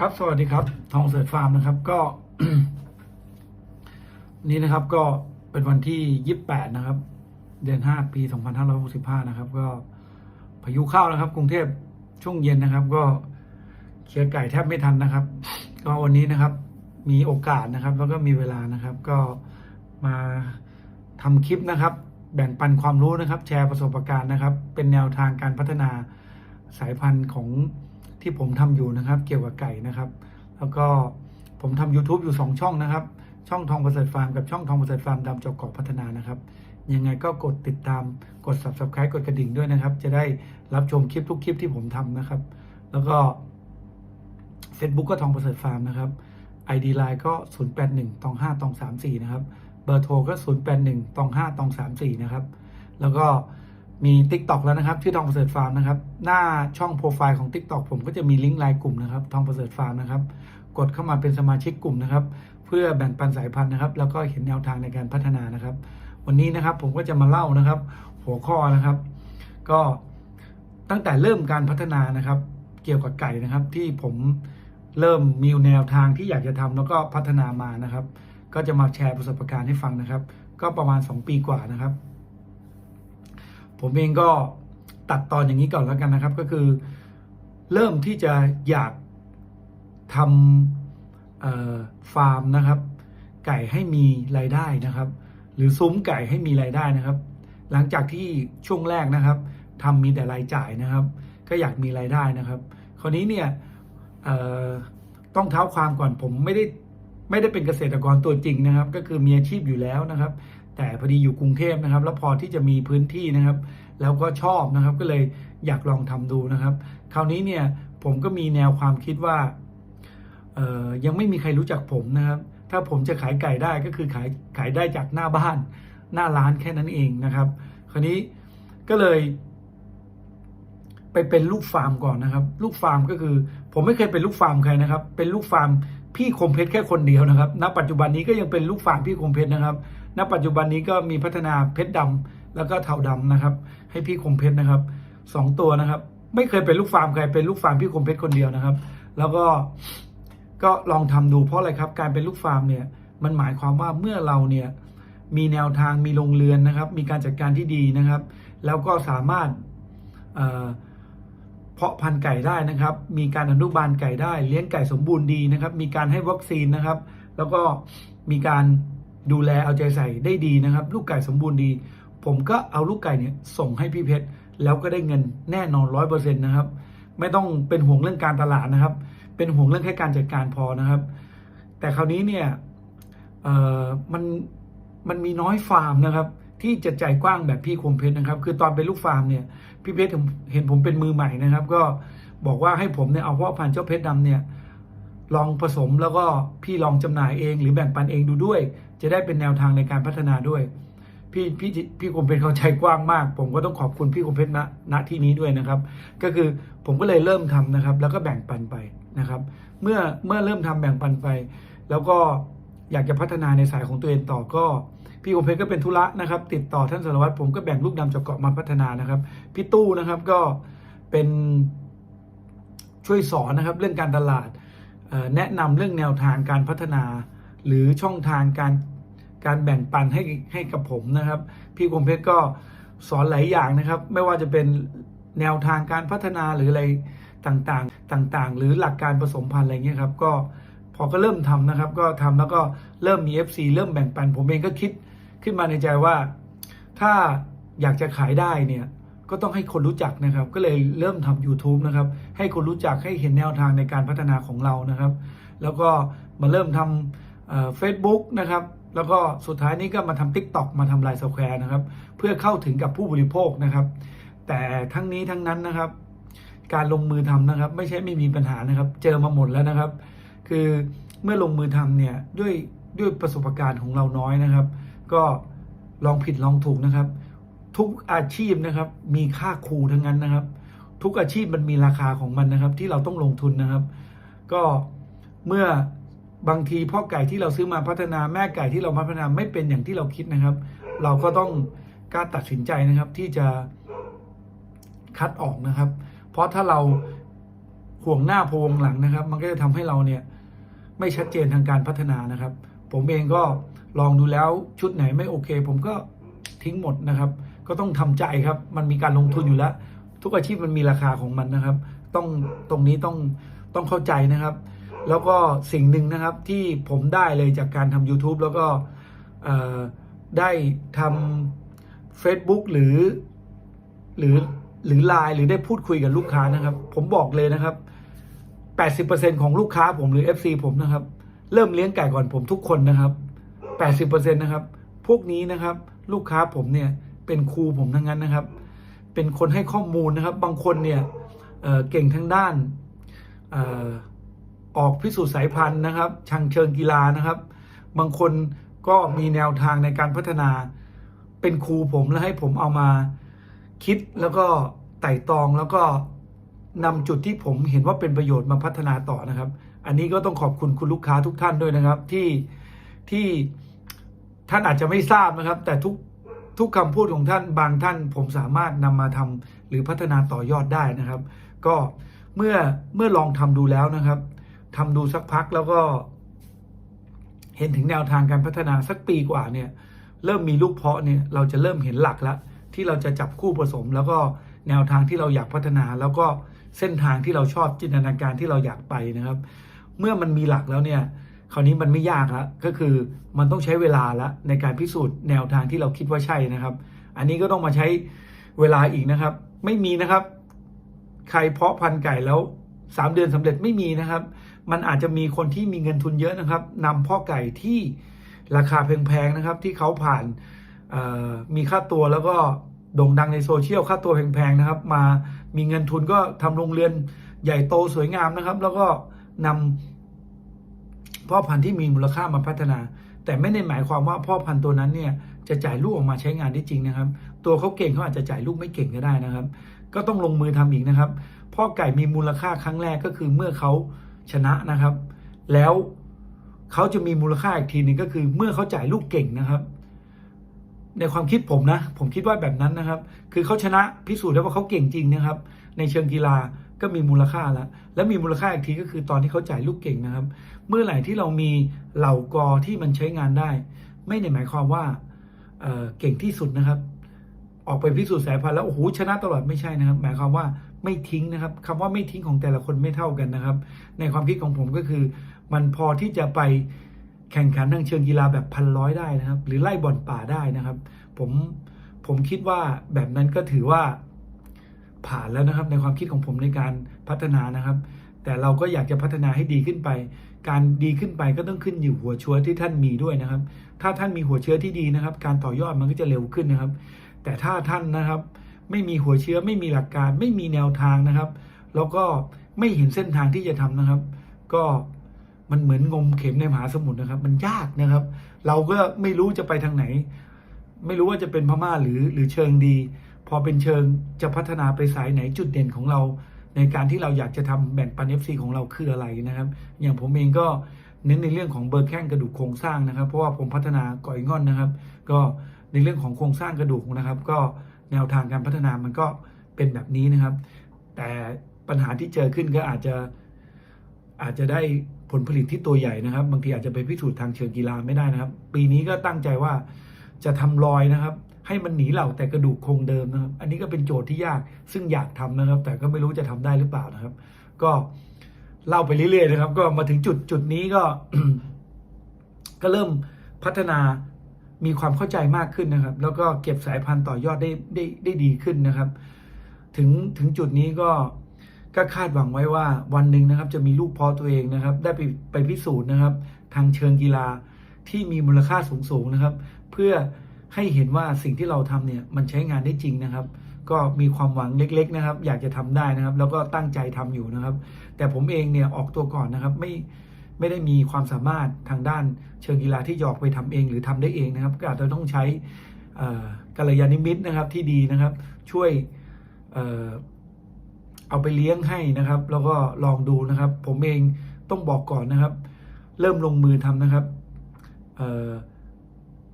ครับ สวัสดีครับ ทองเสิร์ฟฟาร์มนะครับ ก็ นี่นะครับ ก็เป็นวันที่28นะครับ เดือน5ปี2565นะครับ ก็พายุเข้านะครับ กรุงเทพช่วงเย็นนะครับ ก็เคลียร์ไก่แทบไม่ทันนะครับ ก็วันนี้นะครับ มีโอกาสนะครับ แล้วก็มีเวลานะครับ ก็มาทำคลิปนะครับ แบ่งปันความรู้นะครับ แชร์ประสบการณ์นะครับ เป็นแนวทางการพัฒนาสายพันธุ์ของ ที่ผมทำอยู่นะครับ เกี่ยวกับไก่นะครับ แล้วก็ผมทำ YouTube อยู่ 2 ช่องนะครับ ช่องทองประเสริฐฟาร์มกับช่องทองประเสริฐฟาร์มดำจอกเกาะพัฒนานะครับ ยังไงก็กดติดตามกด subscribe กดกระดิ่งด้วยนะครับ จะได้รับชมคลิปทุกคลิปที่ผมทำนะครับ แล้วก็ Facebook ก็ทองประเสริฐฟาร์มนะครับ ID Line ก็ 081ตอง5ตอง34 นะครับ เบอร์โทรก็ 081ตอง5ตอง34 นะครับ แล้วก็ มี TikTok แล้วนะครับชื่อทองประเสริฐฟาร์มนะครับหน้าช่องโปรไฟล์ของ TikTok ผมก็จะมีลิงก์ไลน์กลุ่มนะครับทองประเสริฐฟาร์มนะครับกดเข้ามาเป็นสมาชิกกลุ่มนะครับ เพื่อแบ่งปันสายพันธุ์นะครับ แล้วก็เห็นแนวทางในการพัฒนานะครับ วันนี้นะครับผมก็จะมาเล่านะครับ หัวข้อนะครับ ก็ตั้งแต่เริ่มการพัฒนานะครับ เกี่ยวกับไก่นะครับ ที่ผมเริ่มมีแนวทางที่อยากจะทำแล้วก็พัฒนามานะครับ ก็จะมาแชร์ประสบการณ์ให้ฟังนะครับ ก็ประมาณ 2 ปีกว่านะครับ ผมเองก็ตัดตอนอย่างนี้ก่อนแล้วกันนะครับ ก็คือ เริ่มที่จะอยากทำฟาร์มนะครับ ไก่ให้มีรายได้นะครับ หรือซุ้มไก่ให้มีรายได้นะครับ หลังจากที่ช่วงแรกนะครับทำมีแต่รายจ่ายนะครับ ก็อยากมีรายได้นะครับ คราวนี้เนี่ยต้องเท้าความก่อนผมไม่ได้ไม่ได้เป็นเกษตรกรตัวจริงนะครับ ก็คือมีอาชีพอยู่แล้วนะครับ แต่พอดีอยู่กรุงเทพนะครับ แล้วพอที่จะมีพื้นที่นะครับ แล้วก็ชอบนะครับก็เลยอยากลองทำดูนะครับ คราวนี้เนี่ยผมก็มีแนวความคิดว่าเออยังไม่มีใครรู้จักผมนะครับ ถ้าผมจะขายไก่ได้ก็คือขายขายได้จากหน้าบ้านหน้าร้านแค่นั้นเองนะครับ คราวนี้ก็เลย ไปเป็นลูกฟาร์มก่อนนะครับ ลูกฟาร์มก็คือ ผมไม่เคยเป็นลูกฟาร์มใครนะครับ เป็นลูกฟาร์มพี่คมเพชรแค่คนเดียวนะครับ ณ ปัจจุบันนี้ก็ยังเป็นลูกฟาร์มพี่คมเพชรนะครับ ณปัจจุบันนี้ก็มีพัฒนาเพชรดำแล้วก็เทาดำนะครับ ให้พี่คมเพชรนะครับสองตัวนะครับ ไม่เคยเป็นลูกฟาร์มใครเป็นลูกฟาร์มพี่คมเพชรคนเดียวนะครับ แล้วก็ก็ลองทำดูเพราะอะไรครับ การเป็นลูกฟาร์มเนี่ยมันหมายความว่าเมื่อเราเนี่ยมีแนวทางมีโรงเรือนนะครับ มีการจัดการที่ดีนะครับ แล้วก็สามารถเอ่อเพาะพันธุ์ไก่ได้นะครับ มีการอนุบาลไก่ได้ เลี้ยงไก่สมบูรณ์ดีนะครับ มีการให้วัคซีนนะครับ แล้วก็มีการ ดูแลเอาใจใส่ได้ดีนะครับ ลูกไก่สมบูรณ์ดี ผมก็เอาลูกไก่เนี่ยส่งให้พี่เพชรแล้วก็ได้เงินแน่นอนร้อยเปอร์เซ็นต์นะครับ ไม่ต้องเป็นห่วงเรื่องการตลาดนะครับ เป็นห่วงเรื่องแค่การจัดการพอนะครับ แต่คราวนี้เนี่ยเอ่อมันมันมีน้อยฟาร์มนะครับ ที่จะใจกว้างแบบพี่คมเพชรนะครับ คือตอนเป็นลูกฟาร์มเนี่ยพี่เพชรเห็นผมเป็นมือใหม่นะครับ ก็บอกว่าให้ผมเนี่ยเอาพ่อพันธุ์เจ้าเพชรดำเนี่ยลองผสมแล้วก็พี่ลองจำหน่ายเอง หรือแบ่งปันเองดูด้วย จะได้เป็นแนวทางในการพัฒนาด้วย พี่พี่พี่คมเพชรเขาใจกว้างมาก ผมก็ต้องขอบคุณพี่คมเพชรณณที่นี้ด้วยนะครับ ก็คือผมก็เลยเริ่มทำนะครับ แล้วก็แบ่งปันไปนะครับ เมื่อเมื่อเริ่มทำแบ่งปันไป แล้วก็อยากจะพัฒนาในสายของตัวเองต่อก็พี่คมเพชรก็เป็นธุระนะครับ ติดต่อท่านสารวัตรผมก็แบ่งลูกดำจากเกาะมาพัฒนานะครับพี่ตู้นะครับก็เป็นช่วยสอนนะครับเรื่องการตลาดแนะนำเรื่องแนวทางการพัฒนา หรือช่องทางการการแบ่งปันให้ให้กับผมนะครับ พี่คมเพชรก็สอนหลายอย่างนะครับ ไม่ว่าจะเป็นแนวทางการพัฒนาหรืออะไรต่างๆต่างๆ หรือหลักการผสมพันธุ์อะไรเงี้ยครับ ก็พอก็เริ่มทำนะครับ ก็ทำแล้วก็เริ่มมี FC เริ่มแบ่งปัน ผมเองก็คิดขึ้นมาในใจว่า ถ้าอยากจะขายได้เนี่ยก็ต้องให้คนรู้จักนะครับ ก็เลยเริ่มทำ YouTube นะครับ ให้คนรู้จักให้เห็นแนวทางในการพัฒนาของเรานะครับ แล้วก็มาเริ่มทำ เฟซบุ๊กนะครับแล้วก็สุดท้ายนี้ก็มาทำ Tik t o อกมาทำไลน์สแควร์นะครับ เพื่อเข้าถึงกับผู้บริโภคนะครับ แต่ทั้งนี้ทั้งนั้นนะครับ การลงมือทำนะครับ ไม่ใช่ไม่มีปัญหานะครับ เจอมาหมดแล้วนะครับ คือเมื่อลงมือทำเนี่ยด้วยด้วยประสบการณ์ของเราน้อยนะครับ ก็ลองผิดลองถูกนะครับ ทุกอาชีพนะครับ มีค่าครูทั้งนั้นนะครับ ทุกอาชีพมันมีราคาของมันนะครับ ที่เราต้องลงทุนนะครับ ก็เมื่อ บางทีพ่อไก่ที่เราซื้อมาพัฒนาแม่ไก่ที่เราพัฒนาไม่เป็นอย่างที่เราคิดนะครับ เราก็ต้องกล้าตัดสินใจนะครับที่จะคัดออกนะครับ เพราะถ้าเราห่วงหน้าพวงหลังนะครับ มันก็จะทำให้เราเนี่ยไม่ชัดเจนทางการพัฒนานะครับ ผมเองก็ลองดูแล้วชุดไหนไม่โอเค ผมก็ทิ้งหมดนะครับ ก็ต้องทำใจครับ มันมีการลงทุนอยู่แล้ว ทุกอาชีพมันมีราคาของมันนะครับ ต้องตรงนี้ต้องต้องเข้าใจนะครับ แล้วก็สิ่งหนึ่งนะครับที่ผมได้เลยจากการทำ YouTube แล้วก็ได้ทำ Facebook หรือ หรือหรือไลน์หรือได้พูดคุยกับลูกค้านะครับ ผมบอกเลยนะครับ 80%ของลูกค้าผมหรือ FC ผมนะครับ เริ่มเลี้ยงไก่ก่อนผมทุกคนนะครับ 80%นะครับ พวกนี้นะครับ ลูกค้าผมเนี่ยเป็นครูผมทั้งนั้นนะครับ เป็นคนให้ข้อมูลนะครับ บางคนเนี่ยเเก่งทั้งด้านเออออกพิสูจน์สายพันธุ์นะครับชังเชิงกีฬานะครับ บางคนก็มีแนวทางในการพัฒนา เป็นครูผมแล้วให้ผมเอามาคิดแล้วก็ไต่ตองแล้วก็นำจุดที่ผมเห็นว่าเป็นประโยชน์มาพัฒนาต่อนะครับ อันนี้ก็ต้องขอบคุณคุณลูกค้าทุกท่านด้วยนะครับที่ที่ท่านอาจจะไม่ทราบนะครับ แต่ทุกทุกคำพูดของท่านบางท่าน ผมสามารถนำมาทำหรือพัฒนาต่อยอดได้นะครับ ก็เมื่อเมื่อลองทำดูแล้วนะครับ ทำดูสักพักแล้วก็ เห็นถึงแนวทางการพัฒนาสักปีกว่าเนี่ย เริ่มมีลูกเพาะเนี่ยเราจะเริ่มเห็นหลักแล้วที่เราจะจับคู่ผสม แล้วก็แนวทางที่เราอยากพัฒนา แล้วก็เส้นทางที่เราชอบจินตนาการที่เราอยากไปนะครับ เมื่อมันมีหลักแล้วเนี่ยคราวนี้มันไม่ยากละก็คือมันต้องใช้เวลาละในการพิสูจน์แนวทางที่เราคิดว่าใช่นะครับ อันนี้ก็ต้องมาใช้เวลาอีกนะครับ ไม่มีนะครับ ใครเพาะพันธุ์ไก่แล้วสามเดือนสำเร็จไม่มีนะครับ มันอาจจะมีคนที่มีเงินทุนเยอะนะครับนำพ่อไก่ที่ราคาแพงๆนะครับที่เขาผ่านมีค่าตัวแล้วก็โด่งดังในโซเชียลค่าตัวแพงๆนะครับ มามีเงินทุนก็ทำโรงเรือนใหญ่โตสวยงามนะครับ แล้วก็นำพ่อพันธุ์ที่มีมูลค่ามาพัฒนา แต่ไม่ได้หมายความว่าพ่อพันธุ์ตัวนั้นเนี่ยจะจ่ายลูกออกมาใช้งานได้จริงนะครับ ตัวเขาเก่งเขาอาจจะจ่ายลูกไม่เก่งก็ได้นะครับ ก็ต้องลงมือทำอีกนะครับ พ่อไก่มีมูลค่าครั้งแรกก็คือเมื่อเขา ชนะนะครับ แล้วเขาจะมีมูลค่าอีกทีหนึ่งก็คือ เมื่อเขาจ่ายลูกเก่งนะครับ ในความคิดผมนะ ผมคิดว่าแบบนั้นนะครับ คือเขาชนะพิสูจน์ได้ว่าเขาเก่งจริงนะครับ ในเชิงกีฬาก็มีมูลค่าแล้ว และมีมูลค่าอีกทีก็คือตอนที่เขาจ่ายลูกเก่งนะครับ เมื่อไหร่ที่เรามีเหล่ากอที่มันใช้งานได้ ไม่ได้หมายความว่าเเก่งที่สุดนะครับ ออกไปพิสูจน์สายพันธุ์แล้วโอ้โหชนะตลอดไม่ใช่นะครับ หมายความว่าไม่ทิ้งนะครับคำว่าไม่ทิ้งของแต่ละคนไม่เท่ากันนะครับ ในความคิดของผมก็คือ มันพอที่จะไปแข่งขันทางเชิงกีฬาแบบพันร้อยได้นะครับ หรือไล่บอนป่าได้นะครับ ผมผมคิดว่าแบบนั้นก็ถือว่าผ่านแล้วนะครับ ในความคิดของผมในการพัฒนานะครับ แต่เราก็อยากจะพัฒนาให้ดีขึ้นไป การดีขึ้นไปก็ต้องขึ้นอยู่หัวเชื้อที่ท่านมีด้วยนะครับ ถ้าท่านมีหัวเชื้อที่ดีนะครับ การต่อยอดมันก็จะเร็วขึ้นนะครับ แต่ถ้าท่านนะครับ ไม่มีหัวเชื้อไม่มีหลักการไม่มีแนวทางนะครับ แล้วก็ไม่เห็นเส้นทางที่จะทำนะครับ ก็มันเหมือนงมเข็มในมหาสมุทรนะครับ มันยากนะครับ เราก็ไม่รู้จะไปทางไหน ไม่รู้ว่าจะเป็นพม่าหรือหรือเชิงดี พอเป็นเชิงจะพัฒนาไปสายไหนจุดเด่นของเรา ในการที่เราอยากจะทำแบ่งปัน FC ของเราคืออะไรนะครับ อย่างผมเองก็เน้นในเรื่องของเบอร์แข้งกระดูกโครงสร้างนะครับ เพราะว่าผมพัฒนาก่อยง่อนนะครับ ก็ ในเรื่องของโครงสร้างกระดูกนะครับ ก็แนวทางการพัฒนามันก็เป็นแบบนี้นะครับ แต่ปัญหาที่เจอขึ้นก็อาจจะอาจจะได้ผลผลิตที่ตัวใหญ่นะครับ บางทีอาจจะไปพิสูจน์ทางเชิงกีฬาไม่ได้นะครับ ปีนี้ก็ตั้งใจว่าจะทำรอยนะครับ ให้มันหนีเหล่าแต่กระดูกคงเดิมนะครับ อันนี้ก็เป็นโจทย์ที่ยากซึ่งอยากทำนะครับ แต่ก็ไม่รู้จะทำได้หรือเปล่านะครับ ก็เล่าไปเรื่อยๆนะครับ ก็มาถึงจุดจุดนี้ก็ ก็เริ่มพัฒนา มีความเข้าใจมากขึ้นนะครับ แล้วก็เก็บสายพันธุ์ต่อยอดได้ได้ได้ดีขึ้นนะครับ ถึงถึงจุดนี้ก็ก็คาดหวังไว้ว่าวันหนึ่งนะครับ จะมีลูกพาะตัวเองนะครับ ได้ไปไปพิสูจน์นะครับ ทางเชิงกีฬาที่มีมูลค่าสูงสูงนะครับ เพื่อให้เห็นว่าสิ่งที่เราทำเนี่ยมันใช้งานได้จริงนะครับ ก็มีความหวังเล็ก ๆนะครับ อยากจะทำได้นะครับ แล้วก็ตั้งใจทำอยู่นะครับ แต่ผมเองเนี่ยออกตัวก่อนนะครับ ไม่ ไม่ได้มีความสามารถทางด้านเชิงกีฬาที่จะอกไปทำเองหรือทำได้เองนะครับก็อาจจะต้องใช้กัลยาณมิตรนะครับที่ดีนะครับช่วยเอาไปเลี้ยงให้นะครับ แล้วก็ลองดูนะครับ ผมเองต้องบอกก่อนนะครับ เริ่มลงมือทำนะครับ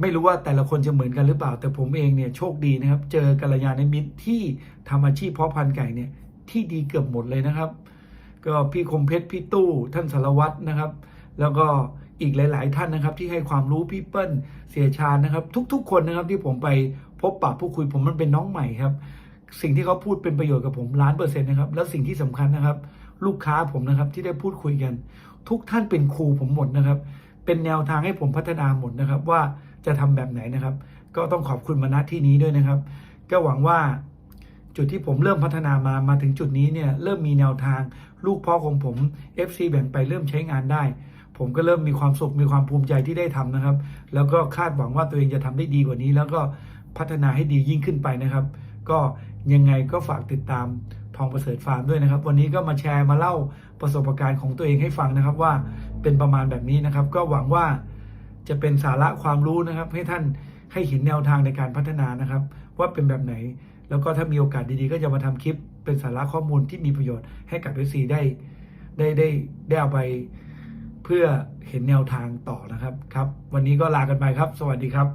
ไม่รู้ว่าแต่ละคนจะเหมือนกันหรือเปล่า แต่ผมเองเนี่ยโชคดีนะครับ เจอกัลยาณมิตรที่ทำอาชีพเพาะพันธุ์ไก่เนี่ยที่ดีเกือบหมดเลยนะครับ ก็พี่คมเพชรพี่ตู้ท่านสารวัตรนะครับ แล้วก็อีกหลาย ๆ ท่านนะครับ ที่ให้ความรู้พี่เปิ้ลเสียชานะครับ ทุก ๆ คนนะครับที่ผมไปพบปะผู้คุยผมมันเป็นน้องใหม่ครับ สิ่งที่เขาพูดเป็นประโยชน์กับผมล้านเปอร์เซ็นต์นะครับ แล้วสิ่งที่สำคัญนะครับ ลูกค้าผมนะครับที่ได้พูดคุยกัน ทุกท่านเป็นครูผมหมดนะครับ เป็นแนวทางให้ผมพัฒนาหมดนะครับ ว่าจะทำแบบไหนนะครับ ก็ต้องขอบคุณมาณที่นี้ด้วยนะครับ ก็หวังว่า จุดที่ผมเริ่มพัฒนามามาถึงจุดนี้เนี่ยเริ่มมีแนวทาง ลูกพ่อของผม FC แบ่งไปเริ่มใช้งานได้ ผมก็เริ่มมีความสุขมีความภูมิใจที่ได้ทำนะครับ แล้วก็คาดหวังว่าตัวเองจะทำได้ดีกว่านี้ แล้วก็พัฒนาให้ดียิ่งขึ้นไปนะครับ ก็ยังไงก็ฝากติดตามทองประเสริฐฟาร์มด้วยนะครับ วันนี้ก็มาแชร์มาเล่าประสบการณ์ของตัวเองให้ฟังนะครับว่าเป็นประมาณแบบนี้นะครับ ก็หวังว่าจะเป็นสาระความรู้นะครับ ให้ท่านให้เห็นแนวทางในการพัฒนานะครับ ว่าเป็นแบบไหน แล้วก็ถ้ามีโอกาสดีๆ ก็จะมาทำคลิปเป็นสาระข้อมูลที่มีประโยชน์ให้กับเอซีได้ได้ได้ได้เอาไปเพื่อเห็นแนวทางต่อนะครับครับ วันนี้ก็ลากันไปครับ สวัสดีครับ